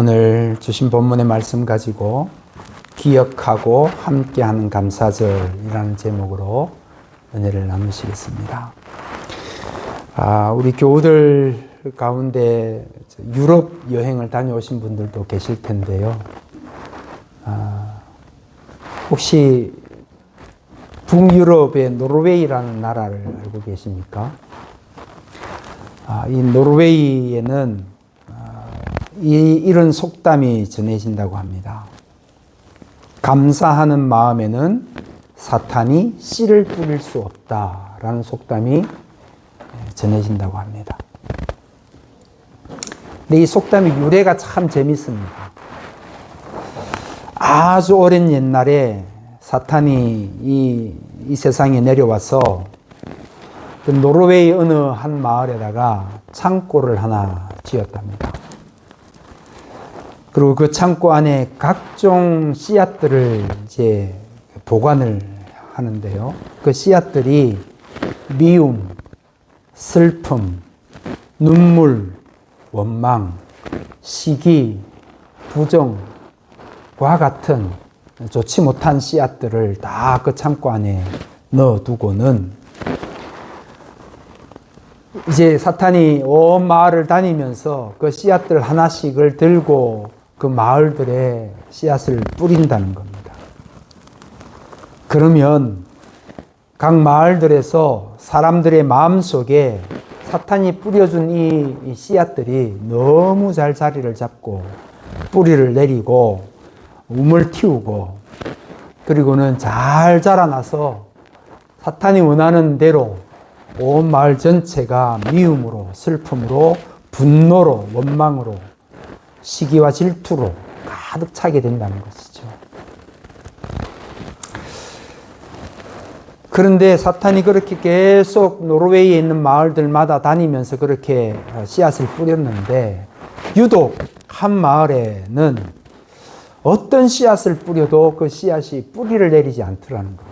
오늘 주신 본문의 말씀 가지고 기억하고 함께하는 감사절이라는 제목으로 은혜를 나누시겠습니다. 아, 우리 교우들 가운데 유럽 여행을 다녀오신 분들도 계실 텐데요. 아, 혹시 북유럽의 노르웨이라는 나라를 알고 계십니까? 아, 이 노르웨이에는 아, 이, 이런 속담이 전해진다고 합니다. 감사하는 마음에는 사탄이 씨를 뿌릴 수 없다라는 속담이 전해진다고 합니다. 근데 이 속담의 유래가 참 재밌습니다. 아주 오랜 옛날에 사탄이 이, 이 세상에 내려와서 그 노르웨이 어느 한 마을에다가 창고를 하나 지었답니다. 그리고 그 창고 안에 각종 씨앗들을 이제 보관을 하는데요. 그 씨앗들이 미움, 슬픔, 눈물, 원망, 시기, 부정과 같은 좋지 못한 씨앗들을 다 그 창고 안에 넣어두고는 이제 사탄이 온 마을을 다니면서 그 씨앗들 하나씩을 들고 그 마을들에 씨앗을 뿌린다는 겁니다. 그러면 각 마을들에서 사람들의 마음 속에 사탄이 뿌려준 이 씨앗들이 너무 잘 자리를 잡고 뿌리를 내리고 움을 틔우고 그리고는 잘 자라나서 사탄이 원하는 대로 온 마을 전체가 미움으로 슬픔으로 분노로 원망으로 시기와 질투로 가득 차게 된다는 것이죠. 그런데 사탄이 그렇게 계속 노르웨이에 있는 마을들마다 다니면서 그렇게 씨앗을 뿌렸는데 유독 한 마을에는 어떤 씨앗을 뿌려도 그 씨앗이 뿌리를 내리지 않더라는 거예요.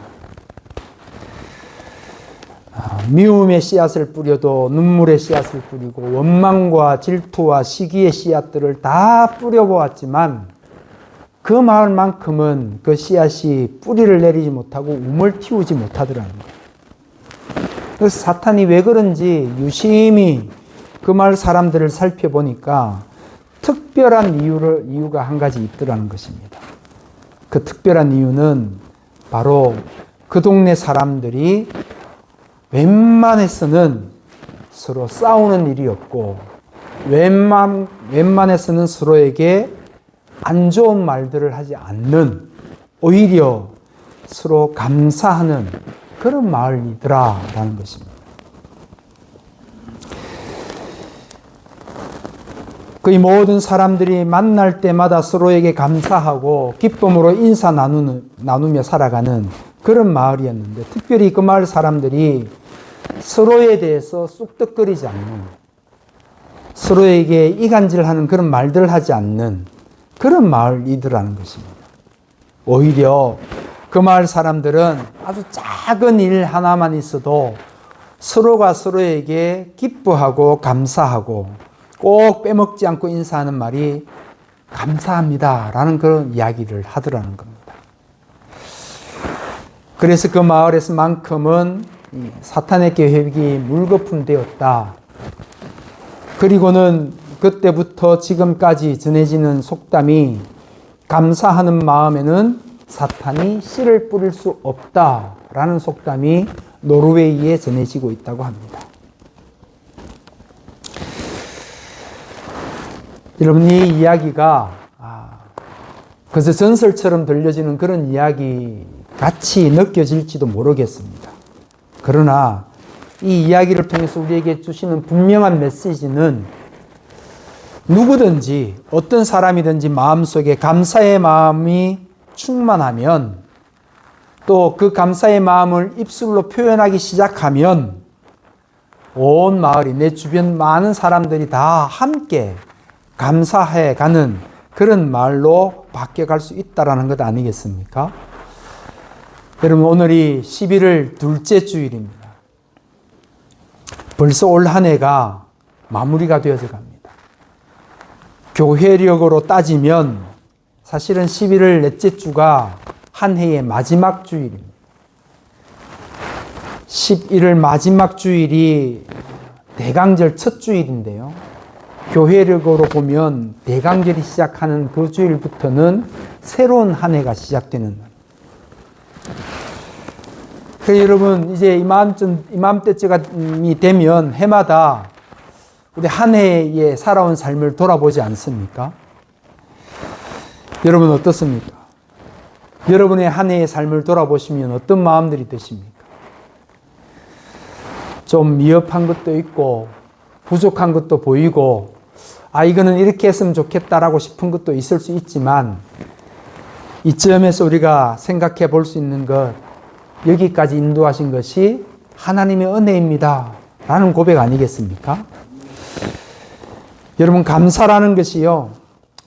미움의 씨앗을 뿌려도 눈물의 씨앗을 뿌리고 원망과 질투와 시기의 씨앗들을 다 뿌려보았지만 그 마을만큼은 그 씨앗이 뿌리를 내리지 못하고 움을 틔우지 못하더라는 거예요. 그래서 사탄이 왜 그런지 유심히 그 마을 사람들을 살펴보니까 특별한 이유를, 이유가 한 가지 있더라는 것입니다. 그 특별한 이유는 바로 그 동네 사람들이 웬만해서는 서로 싸우는 일이 없고 웬만 웬만해서는 서로에게 안 좋은 말들을 하지 않는 오히려 서로 감사하는 그런 마을이더라라는 것입니다. 거의 모든 사람들이 만날 때마다 서로에게 감사하고 기쁨으로 인사 나누며 살아가는 그런 마을이었는데 특별히 그 마을 사람들이 서로에 대해서 쑥덕거리지 않는 서로에게 이간질하는 그런 말들을 하지 않는 그런 마을이더라는 것입니다. 오히려 그 마을 사람들은 아주 작은 일 하나만 있어도 서로가 서로에게 기뻐하고 감사하고 꼭 빼먹지 않고 인사하는 말이 감사합니다. 라는 그런 이야기를 하더라는 겁니다. 그래서 그 마을에서만큼은 사탄의 계획이 물거품되었다. 그리고는 그때부터 지금까지 전해지는 속담이 감사하는 마음에는 사탄이 씨를 뿌릴 수 없다라는 속담이 노르웨이에 전해지고 있다고 합니다. 여러분 이 이야기가 아, 그래서 전설처럼 들려지는 그런 이야기 같이 느껴질지도 모르겠습니다. 그러나 이 이야기를 통해서 우리에게 주시는 분명한 메시지는 누구든지 어떤 사람이든지 마음속에 감사의 마음이 충만하면 또 그 감사의 마음을 입술로 표현하기 시작하면 온 마을이 내 주변 많은 사람들이 다 함께 감사해 가는 그런 말로 바뀌어갈 수 있다라는 것 아니겠습니까? 여러분 오늘이 11월 둘째 주일입니다. 벌써 올 한 해가 마무리가 되어서 갑니다. 교회력으로 따지면 사실은 11월 넷째 주가 한 해의 마지막 주일입니다. 11월 마지막 주일이 대강절 첫 주일인데요. 교회력으로 보면 대강절이 시작하는 그 주일부터는 새로운 한 해가 시작되는 날. 그래서 여러분 이제 이맘쯤 이맘때쯤이 되면 해마다 우리 한 해에 살아온 삶을 돌아보지 않습니까? 여러분 어떻습니까? 여러분의 한 해의 삶을 돌아보시면 어떤 마음들이 드십니까? 좀 미흡한 것도 있고 부족한 것도 보이고 아 이거는 이렇게 했으면 좋겠다라고 싶은 것도 있을 수 있지만 이점에서 우리가 생각해 볼 수 있는 것 여기까지 인도하신 것이 하나님의 은혜입니다. 라는 고백 아니겠습니까? 여러분, 감사라는 것이요.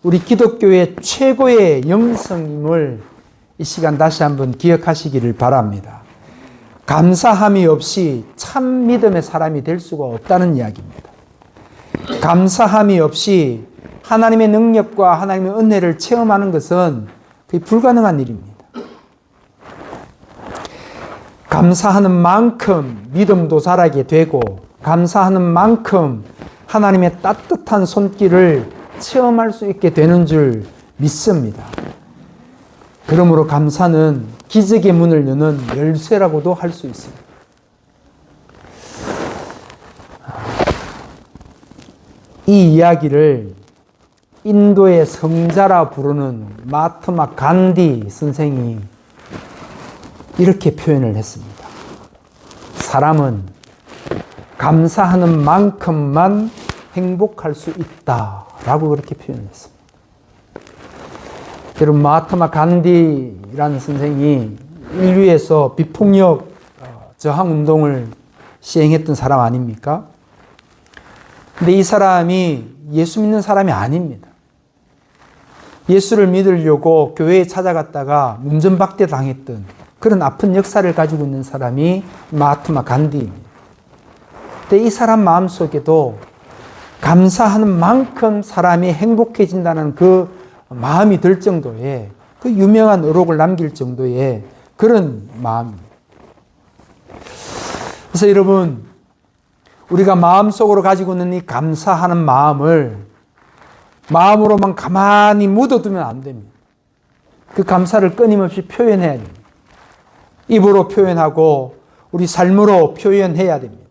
우리 기독교의 최고의 영성임을 이 시간 다시 한번 기억하시기를 바랍니다. 감사함이 없이 참 믿음의 사람이 될 수가 없다는 이야기입니다. 감사함이 없이 하나님의 능력과 하나님의 은혜를 체험하는 것은 불가능한 일입니다. 감사하는 만큼 믿음도 자라게 되고, 감사하는 만큼 하나님의 따뜻한 손길을 체험할 수 있게 되는 줄 믿습니다. 그러므로 감사는 기적의 문을 여는 열쇠라고도 할 수 있습니다. 이 이야기를 인도의 성자라 부르는 마트마 간디 선생이 이렇게 표현을 했습니다. 사람은 감사하는 만큼만 행복할 수 있다 라고 그렇게 표현했습니다. 여러분 마하타마 간디라는 선생이 인류에서 비폭력 어, 저항 운동을 시행했던 사람 아닙니까? 근데 이 사람이 예수 믿는 사람이 아닙니다. 예수를 믿으려고 교회에 찾아갔다가 문전박대 당했던 그런 아픈 역사를 가지고 있는 사람이 마하트마 간디입니다. 근데 이 사람 마음속에도 감사하는 만큼 사람이 행복해진다는 그 마음이 들 정도의 그 유명한 어록을 남길 정도의 그런 마음입니다. 그래서 여러분, 우리가 마음속으로 가지고 있는 이 감사하는 마음을 마음으로만 가만히 묻어두면 안 됩니다. 그 감사를 끊임없이 표현해야 됩니다. 입으로 표현하고 우리 삶으로 표현해야 됩니다.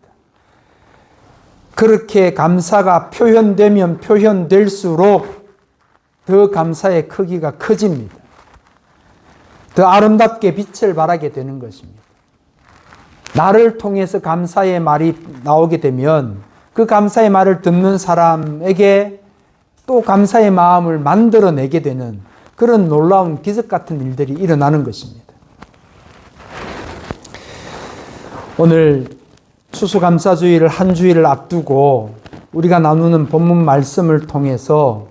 그렇게 감사가 표현되면 표현될수록 더 감사의 크기가 커집니다. 더 아름답게 빛을 발하게 되는 것입니다. 나를 통해서 감사의 말이 나오게 되면 그 감사의 말을 듣는 사람에게 또 감사의 마음을 만들어내게 되는 그런 놀라운 기적 같은 일들이 일어나는 것입니다. 오늘 추수감사주의를 한 주일을 앞두고 우리가 나누는 본문 말씀을 통해서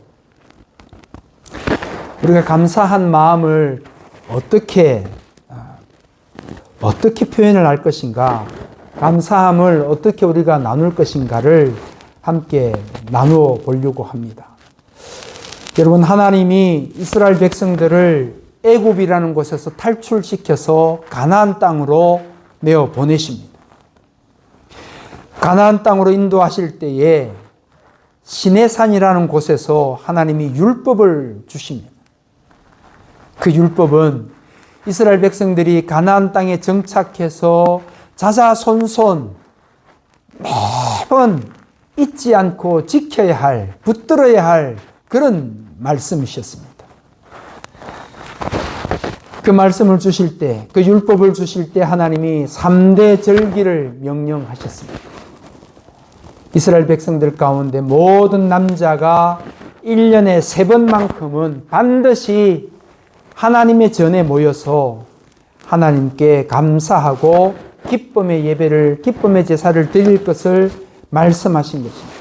우리가 감사한 마음을 어떻게 어떻게 표현을 할 것인가, 감사함을 어떻게 우리가 나눌 것인가를 함께 나누어 보려고 합니다. 여러분 하나님이 이스라엘 백성들을 애굽이라는 곳에서 탈출시켜서 가나안 땅으로 내어 보내십니다. 가나안 땅으로 인도하실 때에 시내산이라는 곳에서 하나님이 율법을 주십니다. 그 율법은 이스라엘 백성들이 가나안 땅에 정착해서 자자손손 매번 잊지 않고 지켜야 할, 붙들어야 할 그런 말씀이셨습니다. 그 말씀을 주실 때, 그 율법을 주실 때 하나님이 3대 절기를 명령하셨습니다. 이스라엘 백성들 가운데 모든 남자가 1년에 세 번만큼은 반드시 하나님의 전에 모여서 하나님께 감사하고 기쁨의 예배를, 기쁨의 제사를 드릴 것을 말씀하신 것입니다.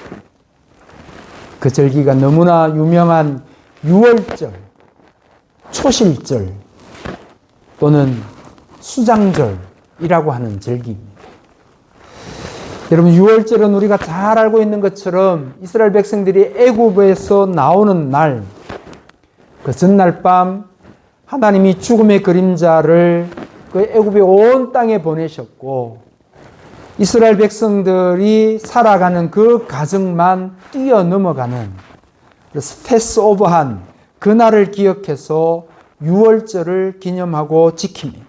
그 절기가 너무나 유명한 6월절, 초실절 또는 수장절이라고 하는 절기입니다. 여러분 6월절은 우리가 잘 알고 있는 것처럼 이스라엘 백성들이 애굽에서 나오는 날, 그 전날 밤 하나님이 죽음의 그림자를 그 애굽의 온 땅에 보내셨고 이스라엘 백성들이 살아가는 그 가정만 뛰어넘어가는 패스 오버한 그날을 기억해서 6월절을 기념하고 지킵니다.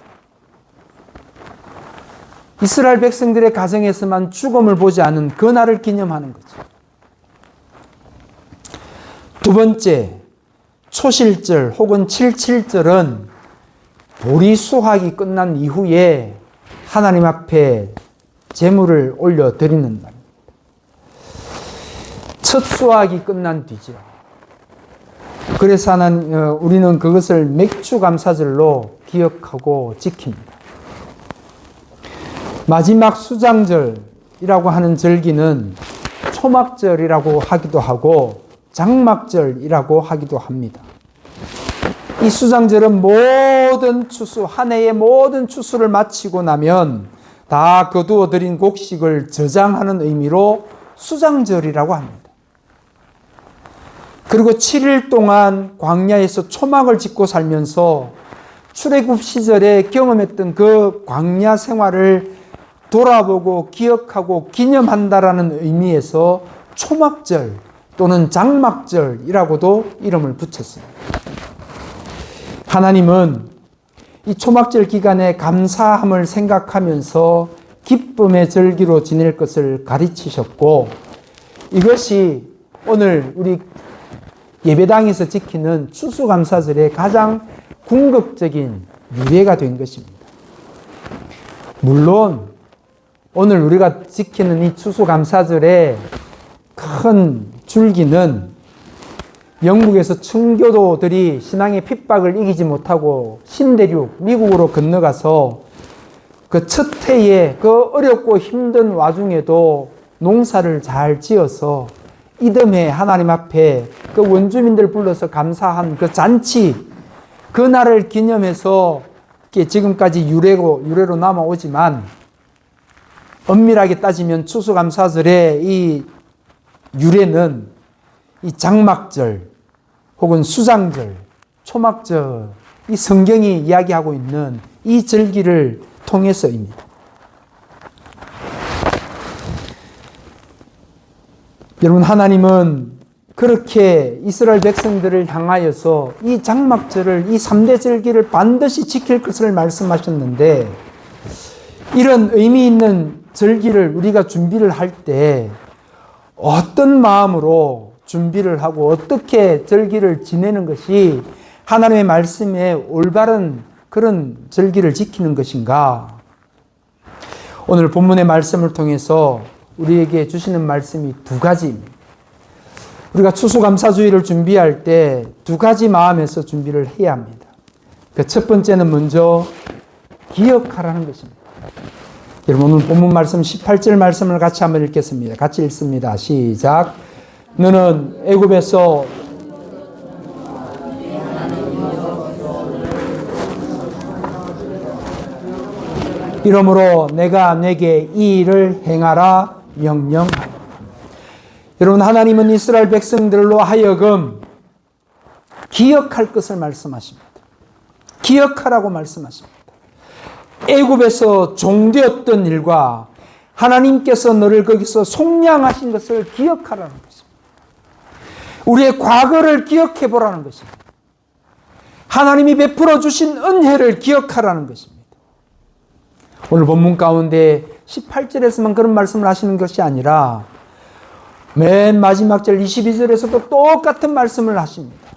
이스라엘 백성들의 가정에서만 죽음을 보지 않은 그 날을 기념하는 거죠. 두 번째, 초실절 혹은 칠칠절은 보리 수확이 끝난 이후에 하나님 앞에 제물을 올려 드리는 날입니다. 첫 수확이 끝난 뒤죠. 그래서 하나님, 어, 우리는 그것을 맥주 감사절로 기억하고 지킵니다. 마지막 수장절이라고 하는 절기는 초막절이라고 하기도 하고 장막절이라고 하기도 합니다. 이 수장절은 모든 추수, 한 해의 모든 추수를 마치고 나면 다 거두어 들인 곡식을 저장하는 의미로 수장절이라고 합니다. 그리고 7일 동안 광야에서 초막을 짓고 살면서 출애굽 시절에 경험했던 그 광야 생활을 돌아보고 기억하고 기념한다라는 의미에서 초막절 또는 장막절이라고도 이름을 붙였습니다. 하나님은 이 초막절 기간에 감사함을 생각하면서 기쁨의 절기로 지낼 것을 가르치셨고 이것이 오늘 우리 예배당에서 지키는 추수감사절의 가장 궁극적인 유래가 된 것입니다. 물론 오늘 우리가 지키는 이 추수감사절의 큰 줄기는 영국에서 청교도들이 신앙의 핍박을 이기지 못하고 신대륙 미국으로 건너가서 그 첫 해에 그 어렵고 힘든 와중에도 농사를 잘 지어서 이듬해 하나님 앞에 그 원주민들 불러서 감사한 그 잔치 그 날을 기념해서 지금까지 유래고 유래로 남아오지만 엄밀하게 따지면 추수감사절의 이 유래는 이 장막절 혹은 수장절, 초막절 이 성경이 이야기하고 있는 이 절기를 통해서입니다. 여러분 하나님은 그렇게 이스라엘 백성들을 향하여서 이 장막절을 이 3대 절기를 반드시 지킬 것을 말씀하셨는데 이런 의미 있는 절기를 우리가 준비를 할 때 어떤 마음으로 준비를 하고 어떻게 절기를 지내는 것이 하나님의 말씀에 올바른 그런 절기를 지키는 것인가? 오늘 본문의 말씀을 통해서 우리에게 주시는 말씀이 두 가지입니다. 우리가 추수감사주의를 준비할 때 두 가지 마음에서 준비를 해야 합니다. 그 첫 번째는 먼저 기억하라는 것입니다. 여러분 오늘 본문 말씀 18절 말씀을 같이 한번 읽겠습니다. 같이 읽습니다. 시작. 너는 애굽에서 이러므로 내가 내게 이 일을 행하라 명령하라. 여러분 하나님은 이스라엘 백성들로 하여금 기억할 것을 말씀하십니다. 기억하라고 말씀하십니다. 애굽에서 종되었던 일과 하나님께서 너를 거기서 속량하신 것을 기억하라는 것입니다. 우리의 과거를 기억해 보라는 것입니다. 하나님이 베풀어 주신 은혜를 기억하라는 것입니다. 오늘 본문 가운데 18절에서만 그런 말씀을 하시는 것이 아니라 맨 마지막 절 22절에서도 똑같은 말씀을 하십니다.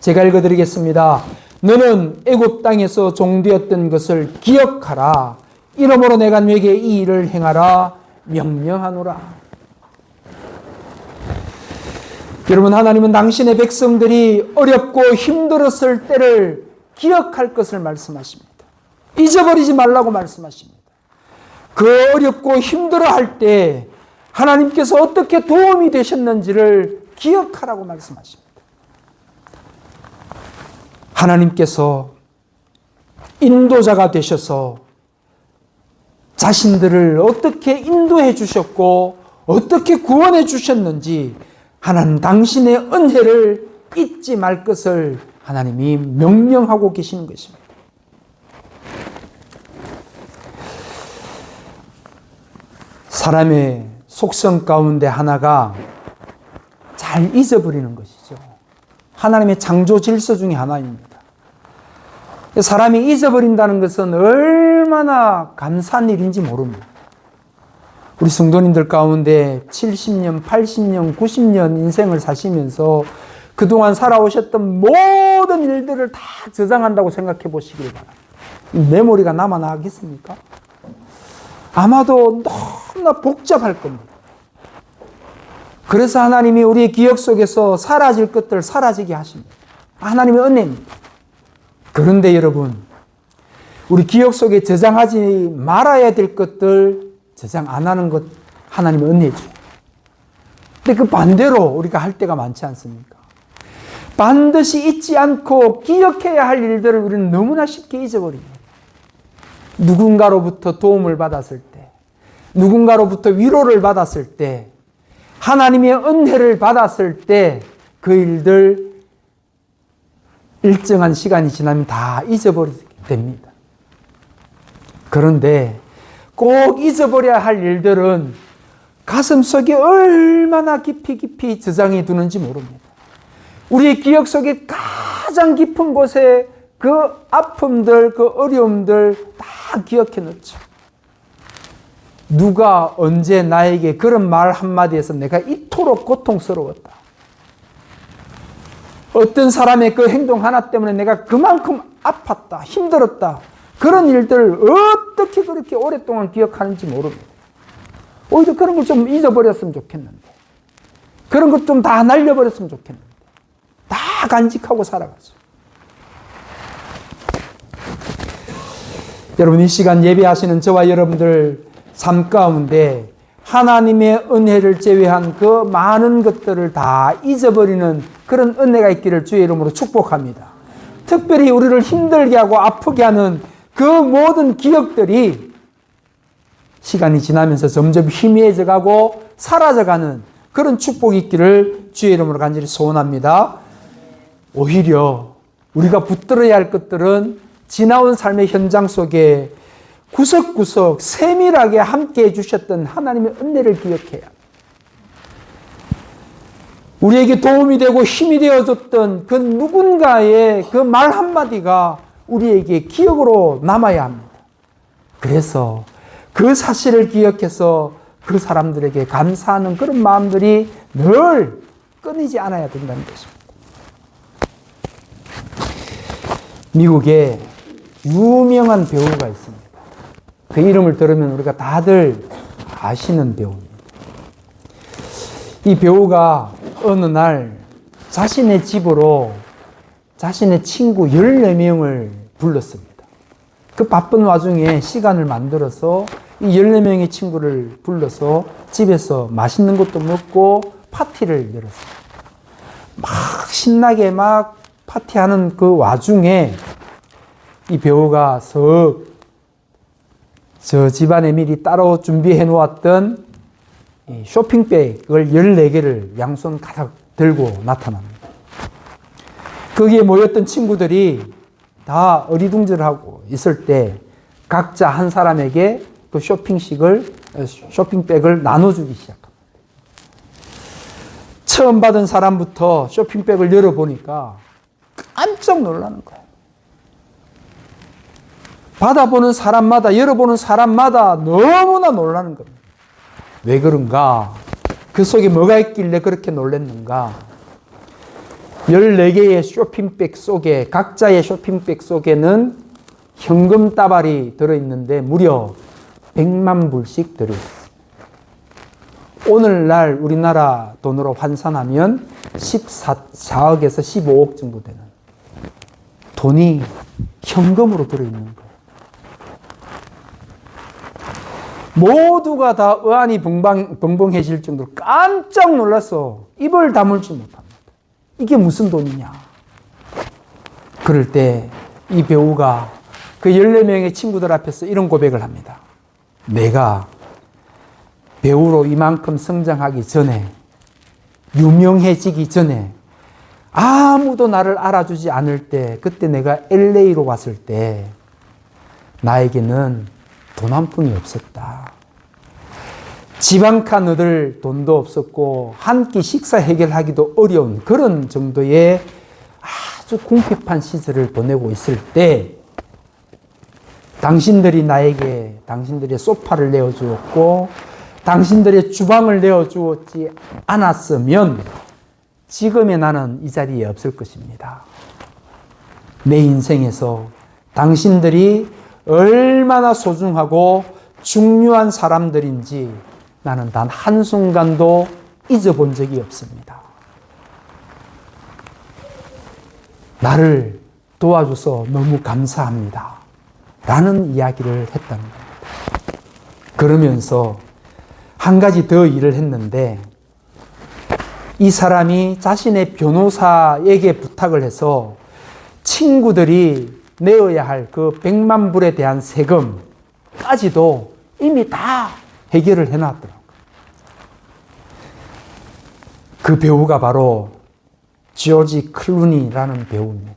제가 읽어 드리겠습니다. 너는 애굽 땅에서 종되었던 것을 기억하라. 이러므로 내가 너에게 이 일을 행하라 명령하노라. 여러분 하나님은 당신의 백성들이 어렵고 힘들었을 때를 기억할 것을 말씀하십니다. 잊어버리지 말라고 말씀하십니다. 그 어렵고 힘들어 할 때 하나님께서 어떻게 도움이 되셨는지를 기억하라고 말씀하십니다. 하나님께서 인도자가 되셔서 자신들을 어떻게 인도해 주셨고 어떻게 구원해 주셨는지 하나님 당신의 은혜를 잊지 말 것을 하나님이 명령하고 계시는 것입니다. 사람의 속성 가운데 하나가 잘 잊어버리는 것이죠. 하나님의 창조 질서 중에 하나입니다. 사람이 잊어버린다는 것은 얼마나 감사한 일인지 모릅니다. 우리 성도님들 가운데 70년, 80년, 90년 인생을 사시면서 그동안 살아오셨던 모든 일들을 다 저장한다고 생각해 보시길 바랍니다. 메모리가 남아나겠습니까? 아마도 너무나 복잡할 겁니다. 그래서 하나님이 우리의 기억 속에서 사라질 것들을 사라지게 하십니다. 하나님의 은혜입니다. 그런데 여러분, 우리 기억 속에 저장하지 말아야 될 것들 저장 안 하는 것 하나님의 은혜죠. 근데 그 반대로 우리가 할 때가 많지 않습니까? 반드시 잊지 않고 기억해야 할 일들을 우리는 너무나 쉽게 잊어버립니다. 누군가로부터 도움을 받았을 때, 누군가로부터 위로를 받았을 때, 하나님의 은혜를 받았을 때 그 일들 일정한 시간이 지나면 다 잊어버리게 됩니다. 그런데 꼭 잊어버려야 할 일들은 가슴 속에 얼마나 깊이 깊이 저장해 두는지 모릅니다. 우리의 기억 속에 가장 깊은 곳에 그 아픔들, 그 어려움들 다 기억해 놓죠. 누가 언제 나에게 그런 말 한마디에서 내가 이토록 고통스러웠다. 어떤 사람의 그 행동 하나 때문에 내가 그만큼 아팠다, 힘들었다. 그런 일들을 어떻게 그렇게 오랫동안 기억하는지 모릅니다. 오히려 그런 걸 좀 잊어버렸으면 좋겠는데. 그런 것 좀 다 날려버렸으면 좋겠는데. 다 간직하고 살아가죠. 여러분, 이 시간 예배하시는 저와 여러분들 삶 가운데 하나님의 은혜를 제외한 그 많은 것들을 다 잊어버리는 그런 은혜가 있기를 주의 이름으로 축복합니다. 특별히 우리를 힘들게 하고 아프게 하는 그 모든 기억들이 시간이 지나면서 점점 희미해져 가고 사라져 가는 그런 축복이 있기를 주의 이름으로 간절히 소원합니다. 오히려 우리가 붙들어야 할 것들은 지나온 삶의 현장 속에 구석구석 세밀하게 함께 해주셨던 하나님의 은혜를 기억해야 우리에게 도움이 되고 힘이 되어줬던 그 누군가의 그 말 한마디가 우리에게 기억으로 남아야 합니다. 그래서 그 사실을 기억해서 그 사람들에게 감사하는 그런 마음들이 늘 끊이지 않아야 된다는 것입니다. 미국에 유명한 배우가 있습니다. 그 이름을 들으면 우리가 다들 아시는 배우입니다. 이 배우가 어느 날 자신의 집으로 자신의 친구 14명을 불렀습니다. 그 바쁜 와중에 시간을 만들어서 이 14명의 친구를 불러서 집에서 맛있는 것도 먹고 파티를 열었습니다. 막 신나게 막 파티하는 그 와중에 이 배우가 석 저 집안에 미리 따로 준비해 놓았던 쇼핑백을 14개를 양손 가득 들고 나타납니다. 거기에 모였던 친구들이 다 어리둥절하고 있을 때 각자 한 사람에게 그 쇼핑식을, 쇼핑백을 나눠주기 시작합니다. 처음 받은 사람부터 쇼핑백을 열어보니까 깜짝 놀라는 거예요. 받아보는 사람마다, 열어보는 사람마다 너무나 놀라는 겁니다. 왜 그런가? 그 속에 뭐가 있길래 그렇게 놀랐는가? 14개의 쇼핑백 속에, 각자의 쇼핑백 속에는 현금 따발이 들어있는데 무려 100만 불씩 들어있습니다. 오늘날 우리나라 돈으로 환산하면 14억에서 15억 정도 되는 돈이 현금으로 들어있는 거예요. 모두가 다 의안이 벙벙, 벙벙해질 정도로 깜짝 놀라서 입을 다물지 못합니다. 이게 무슨 돈이냐? 그럴 때 이 배우가 그 14명의 친구들 앞에서 이런 고백을 합니다. 내가 배우로 이만큼 성장하기 전에 유명해지기 전에 아무도 나를 알아주지 않을 때 그때 내가 LA로 왔을 때 나에게는 돈 한 푼이 없었다. 지방카 넣을 돈도 없었고 한 끼 식사 해결하기도 어려운 그런 정도의 아주 궁핍한 시절을 보내고 있을 때 당신들이 나에게 당신들의 소파를 내어주었고 당신들의 주방을 내어주었지 않았으면 지금의 나는 이 자리에 없을 것입니다. 내 인생에서 당신들이 얼마나 소중하고 중요한 사람들인지 나는 단 한순간도 잊어본 적이 없습니다. 나를 도와줘서 너무 감사합니다. 라는 이야기를 했다는 겁니다. 그러면서 한 가지 더 일을 했는데 이 사람이 자신의 변호사에게 부탁을 해서 친구들이 내어야 할 그 100만 불에 대한 세금까지도 이미 다 해결을 해놨더라고요. 그 배우가 바로 지오지 클루니라는 배우입니다.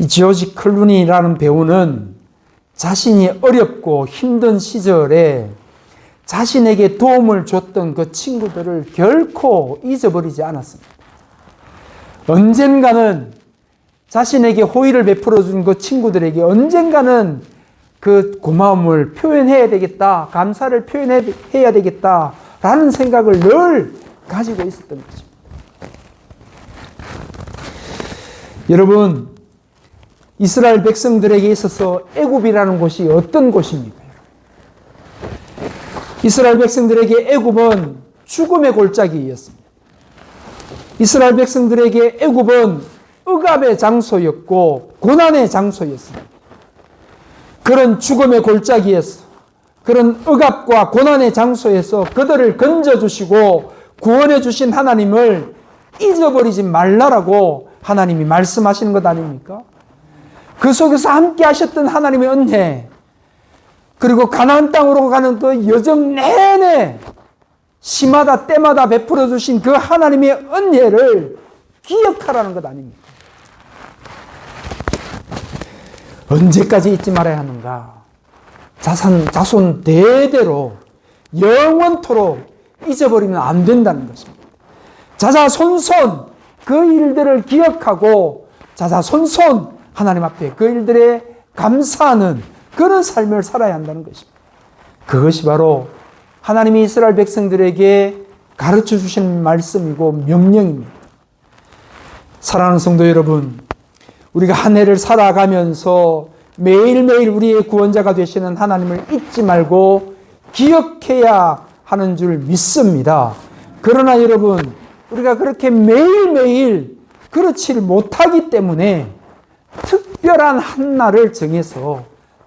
이 지오지 클루니라는 배우는 자신이 어렵고 힘든 시절에 자신에게 도움을 줬던 그 친구들을 결코 잊어버리지 않았습니다. 언젠가는 자신에게 호의를 베풀어 준 그 친구들에게 언젠가는 그 고마움을 표현해야 되겠다, 감사를 표현해야 되겠다 라는 생각을 늘 가지고 있었던 것입니다. 여러분, 이스라엘 백성들에게 있어서 애굽이라는 곳이 어떤 곳입니까? 이스라엘 백성들에게 애굽은 죽음의 골짜기였습니다. 이스라엘 백성들에게 애굽은 억압의 장소였고 고난의 장소였습니다. 그런 죽음의 골짜기에서 그런 억압과 고난의 장소에서 그들을 건져주시고 구원해 주신 하나님을 잊어버리지 말라라고 하나님이 말씀하시는 것 아닙니까? 그 속에서 함께 하셨던 하나님의 은혜, 그리고 가나안 땅으로 가는 그 여정 내내 시마다 때마다 베풀어 주신 그 하나님의 은혜를 기억하라는 것 아닙니까? 언제까지 잊지 말아야 하는가? 자산, 자손 대대로 영원토록 잊어버리면 안 된다는 것입니다. 자자손손 그 일들을 기억하고 자자손손 하나님 앞에 그 일들에 감사하는 그런 삶을 살아야 한다는 것입니다. 그것이 바로 하나님이 이스라엘 백성들에게 가르쳐 주신 말씀이고 명령입니다. 사랑하는 성도 여러분, 우리가 한 해를 살아가면서 매일매일 우리의 구원자가 되시는 하나님을 잊지 말고 기억해야 하는 줄 믿습니다. 그러나 여러분, 우리가 그렇게 매일매일 그렇지 못하기 때문에 특별한 한 날을 정해서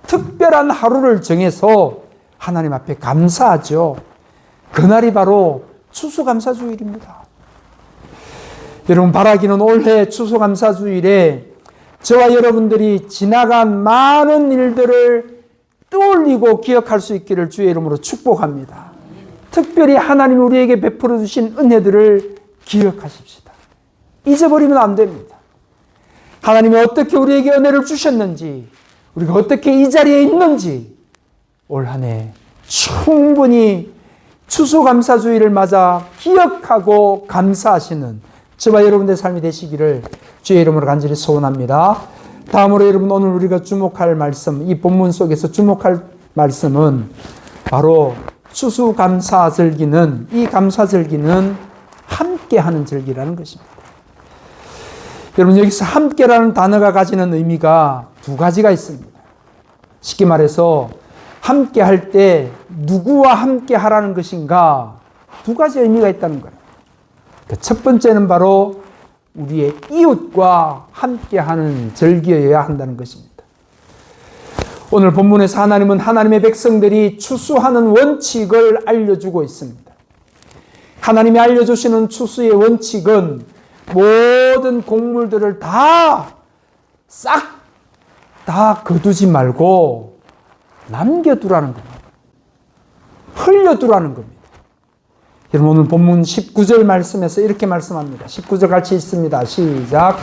특별한 하루를 정해서 하나님 앞에 감사하죠. 그날이 바로 추수감사주일입니다. 여러분 바라기는 올해 추수감사주일에 저와 여러분들이 지나간 많은 일들을 떠올리고 기억할 수 있기를 주의 이름으로 축복합니다. 특별히 하나님 우리에게 베풀어 주신 은혜들을 기억하십시다. 잊어버리면 안 됩니다. 하나님이 어떻게 우리에게 은혜를 주셨는지, 우리가 어떻게 이 자리에 있는지, 올 한 해 충분히 추수감사주의를 맞아 기억하고 감사하시는 저와 여러분의 삶이 되시기를 주의 이름으로 간절히 소원합니다. 다음으로 여러분 오늘 우리가 주목할 말씀, 이 본문 속에서 주목할 말씀은 바로 추수감사 절기는 이 감사 절기는 함께하는 절기라는 것입니다. 여러분 여기서 함께라는 단어가 가지는 의미가 두 가지가 있습니다. 쉽게 말해서 함께 할 때 누구와 함께 하라는 것인가 두 가지 의미가 있다는 거예요. 그첫 번째는 바로 우리의 이웃과 함께하는 절기여야 한다는 것입니다. 오늘 본문에서 하나님은 하나님의 백성들이 추수하는 원칙을 알려주고 있습니다. 하나님이 알려주시는 추수의 원칙은 모든 곡물들을 다 싹 다 거두지 말고 남겨두라는 겁니다. 흘려두라는 겁니다. 여러분 오늘 본문 19절 말씀에서 이렇게 말씀합니다. 19절 같이 있습니다. 시작.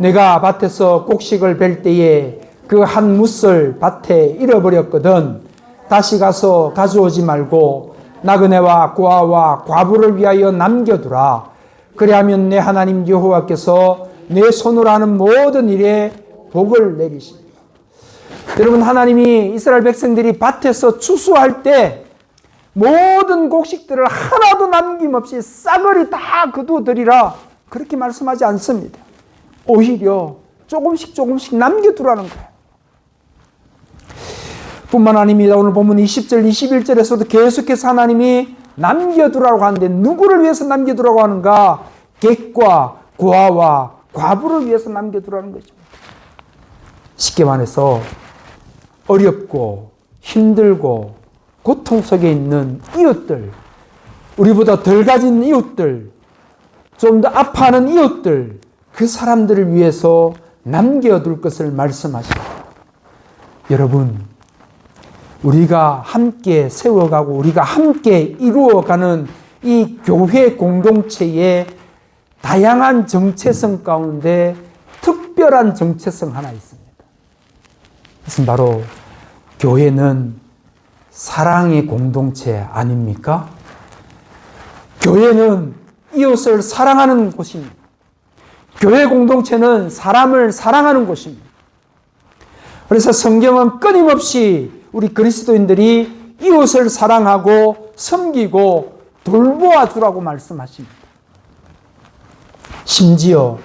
내가 밭에서 곡식을 벨 때에 그 한 무슬 밭에 잃어버렸거든. 다시 가서 가져오지 말고 나그네와 고아와 과부를 위하여 남겨두라. 그리하면 내 하나님 여호와께서 내 손으로 하는 모든 일에 복을 내리십니다. 여러분 하나님이 이스라엘 백성들이 밭에서 추수할 때 모든 곡식들을 하나도 남김없이 싸그리 다 거두어드리라 그렇게 말씀하지 않습니다. 오히려 조금씩 조금씩 남겨두라는 거예요. 뿐만 아닙니다. 오늘 보면 20절, 21절에서도 계속해서 하나님이 남겨두라고 하는데 누구를 위해서 남겨두라고 하는가? 객과 고아와 과부를 위해서 남겨두라는 거죠. 쉽게 말해서 어렵고 힘들고 고통 속에 있는 이웃들, 우리보다 덜 가진 이웃들, 좀 더 아파하는 이웃들, 그 사람들을 위해서 남겨둘 것을 말씀하십니다. 여러분, 우리가 함께 세워가고 우리가 함께 이루어가는 이 교회 공동체의 다양한 정체성 가운데 특별한 정체성 하나 있습니다. 그것은 바로 교회는 사랑의 공동체 아닙니까? 교회는 이웃을 사랑하는 곳입니다. 교회 공동체는 사람을 사랑하는 곳입니다. 그래서 성경은 끊임없이 우리 그리스도인들이 이웃을 사랑하고 섬기고 돌보아 주라고 말씀하십니다. 심지어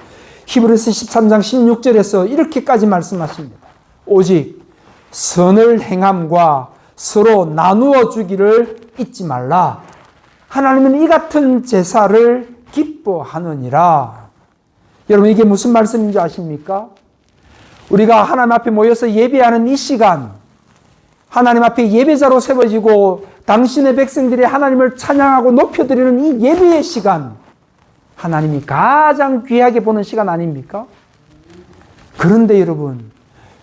히브리서 13장 16절에서 이렇게까지 말씀하십니다. 오직 선을 행함과 서로 나누어 주기를 잊지 말라. 하나님은 이 같은 제사를 기뻐하느니라. 여러분 이게 무슨 말씀인지 아십니까? 우리가 하나님 앞에 모여서 예배하는 이 시간, 하나님 앞에 예배자로 세워지고 당신의 백성들이 하나님을 찬양하고 높여드리는 이 예배의 시간, 하나님이 가장 귀하게 보는 시간 아닙니까? 그런데 여러분,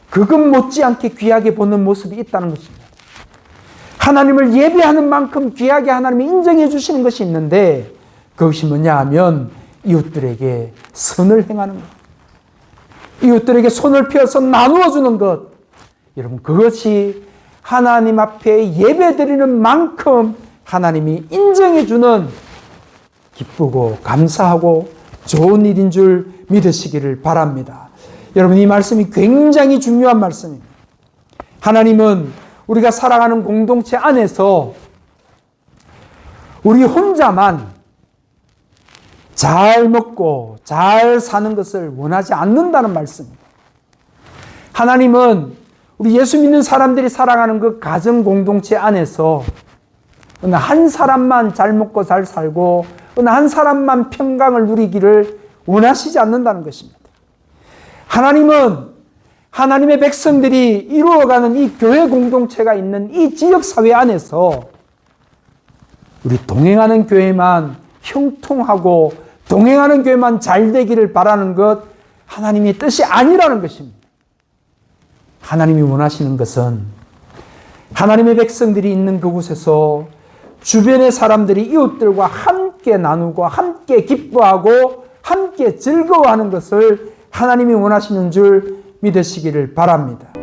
그것 못지않게 귀하게 보는 모습이 있다는 것입니다. 하나님을 예배하는 만큼 귀하게 하나님이 인정해 주시는 것이 있는데 그것이 뭐냐 하면 이웃들에게 선을 행하는 것. 이웃들에게 손을 펴서 나누어 주는 것. 여러분, 그것이 하나님 앞에 예배 드리는 만큼 하나님이 인정해 주는 기쁘고 감사하고 좋은 일인 줄 믿으시기를 바랍니다. 여러분, 이 말씀이 굉장히 중요한 말씀입니다. 하나님은 우리가 살아가는 공동체 안에서 우리 혼자만 잘 먹고 잘 사는 것을 원하지 않는다는 말씀입니다. 하나님은 우리 예수 믿는 사람들이 살아가는 그 가정 공동체 안에서 어느 한 사람만 잘 먹고 잘 살고 어느 한 사람만 평강을 누리기를 원하시지 않는다는 것입니다. 하나님은 하나님의 백성들이 이루어가는 이 교회 공동체가 있는 이 지역 사회 안에서 우리 동행하는 교회만 형통하고 동행하는 교회만 잘 되기를 바라는 것 하나님의 뜻이 아니라는 것입니다. 하나님이 원하시는 것은 하나님의 백성들이 있는 그곳에서 주변의 사람들이 이웃들과 함께 나누고 함께 기뻐하고 함께 즐거워하는 것을 하나님이 원하시는 줄 믿으시기를 바랍니다.